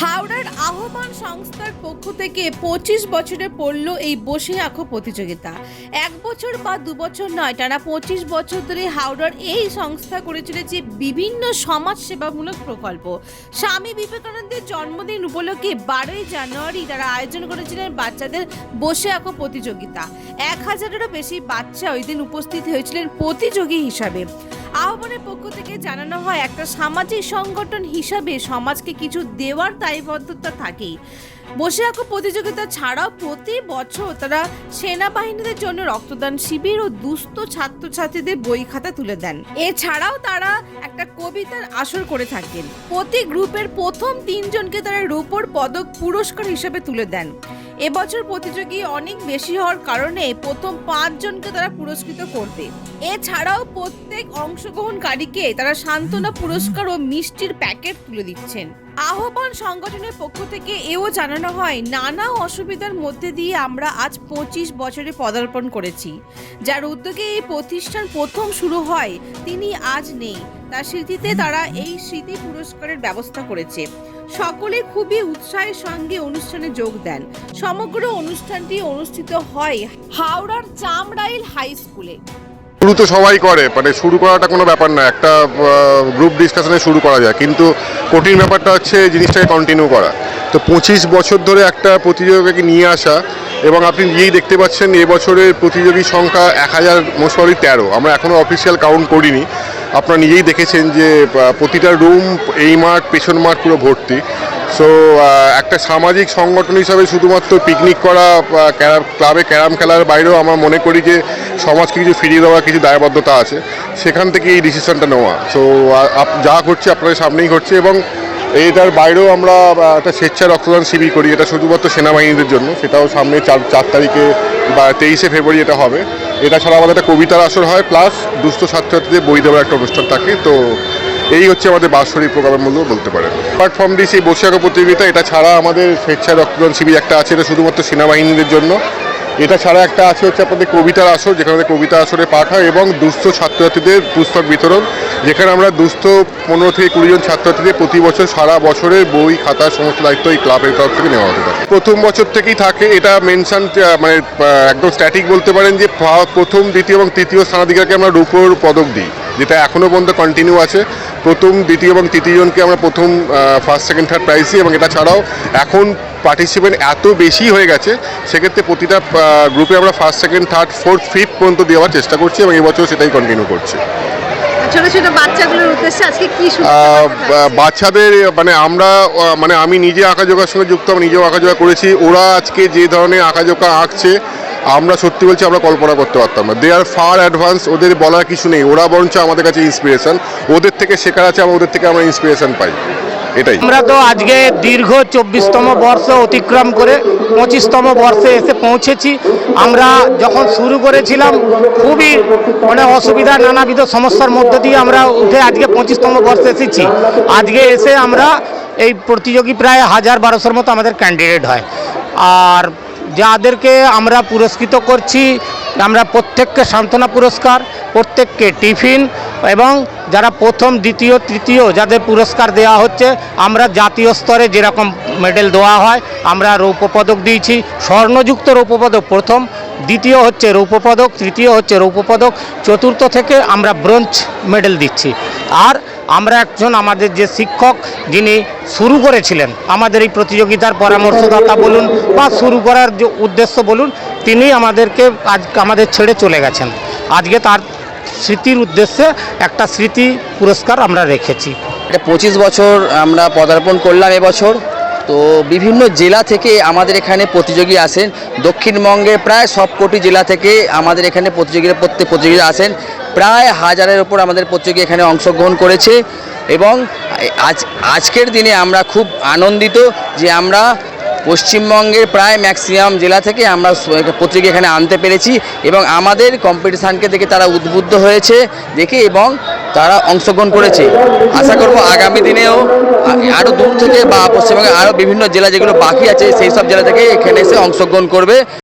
হাওড়ার আহ্বান সংস্থার পক্ষ থেকে পঁচিশ বছরে পড়ল এই বসে আঁকো প্রতিযোগিতা। এক বছর বা দু বছর নয়, টানা পঁচিশ বছর ধরে হাওড়ার এই সংস্থা করে চলেছে বিভিন্ন সমাজ সেবামূলক প্রকল্প। স্বামী বিবেকানন্দের জন্মদিন উপলক্ষে বারোই জানুয়ারি তারা আয়োজন করেছিলেন বাচ্চাদের বসে আঁকো প্রতিযোগিতা। এক হাজারেরও বেশি বাচ্চা ওই দিন উপস্থিত হয়েছিলেন প্রতিযোগী হিসাবে। আহ্বানের পক্ষ থেকে জানানো হয়, একটা সামাজিক সংগঠন হিসাবে সমাজকে কিছু দেওয়ার দায়বদ্ধতা থাকেই। বসে আঁকো প্রতিযোগিতা ছাড়াও প্রতি বছর তারা সেনাবাহিনীদের জন্য রক্তদান শিবির ও দুস্থ ছাত্রছাত্রীদের বই খাতা তুলে দেন। এছাড়াও তারা একটা কবিতার আসর করে থাকেন। প্রতি গ্রুপের প্রথম তিনজনকে তারা রূপোর পদক পুরস্কার হিসেবে তুলে দেন। এবছর প্রতিযোগী অনেক বেশি হওয়ার কারণে প্রথম পাঁচজনকে তারা পুরস্কৃত করবে। এছাড়াও প্রত্যেক অংশগ্রহণকারীকে তারা সান্ত্বনা পুরস্কার ও মিষ্টির প্যাকেট তুলে দিচ্ছেন। আহ্বান সংগঠনের পক্ষ থেকে এও জানানো হয়, নানা অসুবিধার মধ্যে দিয়ে আমরা আজ পঁচিশ বছরে পদার্পণ করেছি। যার উদ্যোগে এই প্রতিষ্ঠান প্রথম শুরু হয়, তিনি আজ নেই। তার স্মৃতিতে তারা এই স্মৃতি পুরস্কারের ব্যবস্থা করেছে। সকলে খুবই উৎসাহের সঙ্গে অনুষ্ঠানে যোগ দেন। সমগ্র অনুষ্ঠানটি অনুষ্ঠিত হয় হাওড়ার চামড়াইল হাই স্কুলে। শুরু তো সবাই করে মানে শুরু করাটা কোনো ব্যাপার না, একটা গ্রুপ ডিসকাশনে শুরু করা যায়, কিন্তু কঠিন ব্যাপারটা হচ্ছে জিনিসটাকে কন্টিনিউ করা। তো পঁচিশ বছর ধরে একটা প্রতিযোগিতাকে নিয়ে আসা, এবং আপনি নিজেই দেখতে পাচ্ছেন এবছরের প্রতিযোগী সংখ্যা এক হাজার মোশরি তেরো। আমরা এখনও অফিসিয়াল কাউন্ট করিনি। আপনারা নিজেই দেখেছেন যে প্রতিটা রুম এই মাঠ, পেছন মাঠ পুরো ভর্তি। সো একটা সামাজিক সংগঠন হিসাবে শুধুমাত্র পিকনিক করা ক্যারাম ক্লাবে ক্যারাম খেলার বাইরেও আমরা মনে করি যে সমাজকে কিছু ফিরিয়ে দেওয়ার কিছু দায়বদ্ধতা আছে। সেখান থেকে এই ডিসিশনটা নেওয়া। সো যা করছে আপনাদের সামনেই ঘটছে এবং এটার বাইরেও আমরা একটা স্বেচ্ছা রক্তদান শিবির করি এটা শুধুমাত্র সেনাবাহিনীদের জন্য। সেটাও সামনে চার চার তারিখে, বা, তেইশে ফেব্রুয়ারি এটা হবে। এটা ছাড়া আমাদের একটা কবিতার আসর হয় প্লাস দুস্থ ছাত্রছাত্রীদের বই দেওয়ার একটা অনুষ্ঠান থাকে। তো এই হচ্ছে আমাদের বাৎসরিক প্রোগ্রামের মধ্যেও বলতে পারেন। প্ল্যাটফর্ম দিয়ে সেই বসে আঁকা প্রতিযোগিতা, এটা ছাড়া আমাদের স্বেচ্ছা রক্তদান শিবির একটা আছে, এটা শুধুমাত্র সেনাবাহিনীদের জন্য। এটা ছাড়া একটা আছে হচ্ছে আপনাদের কবিতার আসর, যেখানে কবিতা আসরে পাঠ হয়, এবং দুস্থ ছাত্রছাত্রীদের পুস্তক বিতরণ, যেখানে আমরা দুস্থ পনেরো থেকে কুড়ি জন ছাত্রছাত্রীদের প্রতি বছর সারা বছরের বই, খাতা, সমস্ত দায়িত্ব এই ক্লাবের তরফ থেকে নেওয়া হতে থাকে প্রথম বছর থেকেই থাকে, এটা মেনশন মানে একদম স্ট্যাটিক বলতে পারেন যে, প্রথম, দ্বিতীয় এবং তৃতীয় স্থানাধিকারকে আমরা রূপোর পদক দিই। যেটা এখনও পর্যন্ত কন্টিনিউ আছে। প্রথম দ্বিতীয় এবং তৃতীয়জনকে আমরা প্রথম ফার্স্ট সেকেন্ড থার্ড প্রাইজ দিই এবং এটা ছাড়াও এখন পার্টিসিপেন্ট এত বেশি হয়ে গেছে সেক্ষেত্রে প্রতিটা গ্রুপে আমরা first second third fourth fifth পর্যন্ত দেওয়ার চেষ্টা করছি এবং এবছর সেটাই কন্টিনিউ করছি। ছোট ছোট বাচ্চাগুলোর উদ্দেশ্যে আজকে কি শুনতে আহ, পাওয়া বা- বাচ্চাদের মানে আমরা মানে আমি নিজে আঁকাজোকার সঙ্গে যুক্ত আমি নিজেও আঁকাজোকা করেছি। ওরা আজকে যে ধরনের আঁকাজোকা আঁকছে আমরা সত্যি বলছি, আমরা কল্পনা করতে পারতাম না। দে আর ফার অ্যাডভান্স ওদের বলার কিছু নেই। ওরা বরঞ্চ আমাদের কাছে ইন্সপিরেশন ওদের থেকে শেখার আছে এবং ওদের থেকে আমরা ইন্সপিরেশন পাই। এটাই। আমরা তো আজকে দীর্ঘ চব্বিশতম বর্ষ অতিক্রম করে পঁচিশতম বর্ষে এসে পৌঁছেছি। আমরা যখন শুরু করেছিলাম, খুবই মানে অসুবিধা, নানাবিধ সমস্যার মধ্য দিয়ে আমরা উঠে আজকে পঁচিশতম বর্ষে এসেছি। আজকে এসে আমরা এই প্রতিযোগী প্রায় হাজার বারোশোর মতো আমাদের ক্যান্ডিডেট হয়। আর যাদেরকে আমরা পুরস্কৃত করছি, আমরা প্রত্যেককে সান্ত্বনা পুরস্কার, প্রত্যেককে টিফিন এবং যারা প্রথম, দ্বিতীয়, তৃতীয় যাদের পুরস্কার দেওয়া হচ্ছে, আমরা জাতীয় স্তরে যেরকম মেডেল দেওয়া হয়, আমরা রৌপ্য পদক দিয়েছি। স্বর্ণযুক্ত রৌপ্য পদক প্রথম, দ্বিতীয় হচ্ছে রৌপ্য পদক তৃতীয় হচ্ছে রৌপ্য পদক চতুর্থ থেকে আমরা ব্রোঞ্জ মেডেল দিচ্ছি। আর আমরা একজন আমাদের যে শিক্ষক, যিনি শুরু করেছিলেন, আমাদের এই প্রতিযোগিতার পরামর্শদাতা বলুন বা শুরু করার যে উদ্দেশ্য বলুন, তিনি আমাদেরকে আজ আমাদের ছেড়ে চলে গেছেন। আজকে তার স্মৃতির উদ্দেশ্যে একটা স্মৃতি পুরস্কার আমরা রেখেছি। এটা পঁচিশ বছর আমরা পদার্পণ করলাম এবছর। তো বিভিন্ন জেলা থেকে আমাদের এখানে প্রতিযোগী আসেন। দক্ষিণবঙ্গের প্রায় সবকটি জেলা থেকে আমাদের এখানে প্রতিযোগীরা প্রত্যেক প্রতিযোগীরা আসেন। প্রায় হাজারের ওপর আমাদের প্রতিযোগী এখানে অংশগ্রহণ করেছে এবং আজ, আজকের দিনে আমরা খুব আনন্দিত যে আমরা পশ্চিমবঙ্গের প্রায় ম্যাক্সিমাম জেলা থেকে আমরা প্রতিযোগী এখানে আনতে পেরেছি এবং আমাদের কম্পিটিশানকে দেখে তারা উদ্বুদ্ধ হয়েছে, দেখে এবং তারা অংশগ্রহণ করেছে। আশা করব আগামী দিনেও আরও দূর থেকে বা পশ্চিমবঙ্গে আরও বিভিন্ন জেলা যেগুলো বাকি আছে, সেই সব জেলা থেকে এখানে এসে অংশগ্রহণ করবে।